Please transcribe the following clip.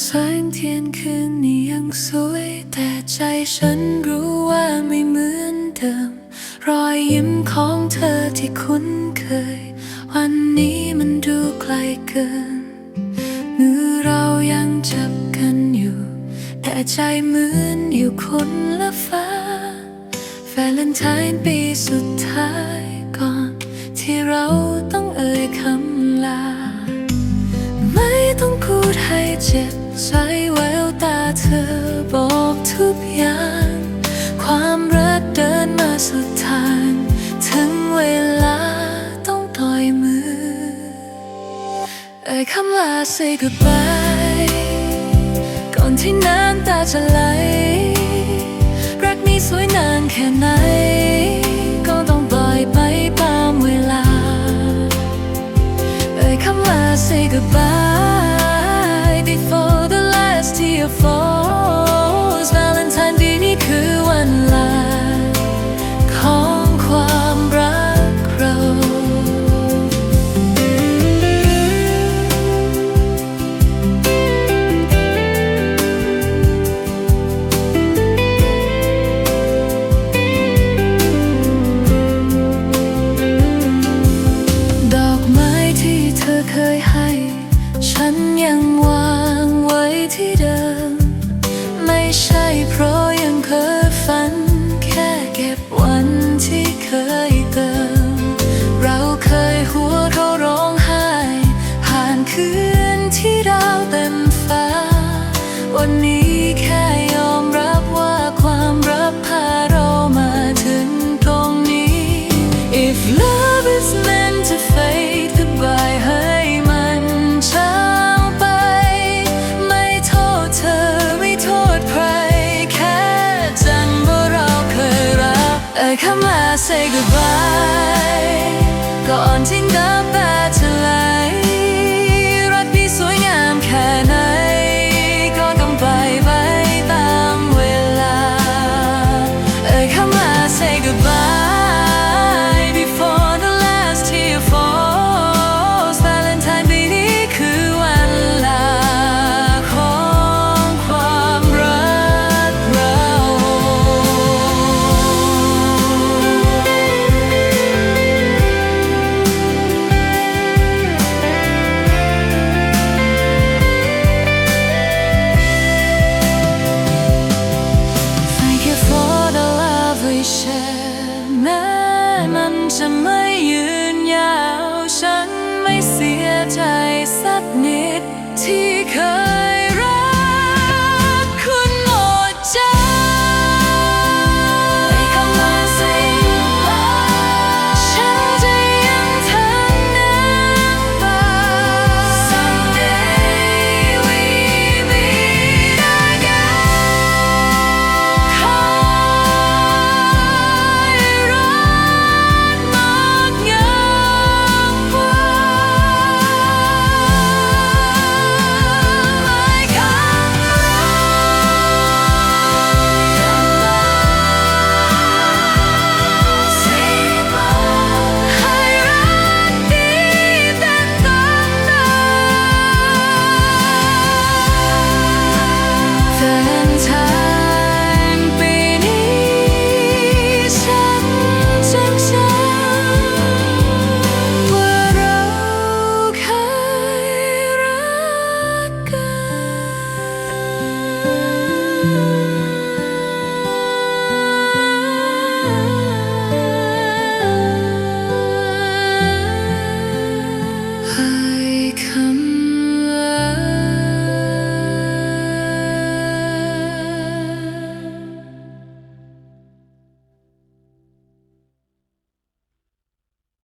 แสงเทียนคืนนี้ยังสวย แต่ใจฉันรู้ว่าไม่เหมือนเดิม รอยยิ้มของเธอที่คุ้นเคย วันนี้มันดูไกลเกินมือเรายังจับกันอยู่ แต่ใจเหมือนอยู่คนละฟ้าแฟลนไทน์ปีสุดท้ายก่อน ที่เราต้องเอ่ยคำลา ไม่ต้องพูดให้เจ็บ ใจแววตาเธอบอกทุกอย่าง ความรักเดินมาสุดทาง ถึงเวลาต้องปล่อยมือ เอ่ยคำลา say goodbye ก่อนที่น้ำตาจะไหล รักนี้สวยนานแค่ไหน ก็ต้องปล่อยไปตามเวลา เอ่ยคำลา say goodbye ที่ดาวเต็มฟ้า วันนี้แค่ยอมรับว่าความรักพาเรามาถึงตรงนี้ If love is meant to fade goodbye ให้มันจางไป ไม่โทษเธอไม่โทษใคร แค่จังว่าเราเคยรักเอ่ยคำลา say goodbye ก่อนที่น้ำตาจะ จะไม่ยืนยาว ฉันไม่เสียใจสักนิดที่เคย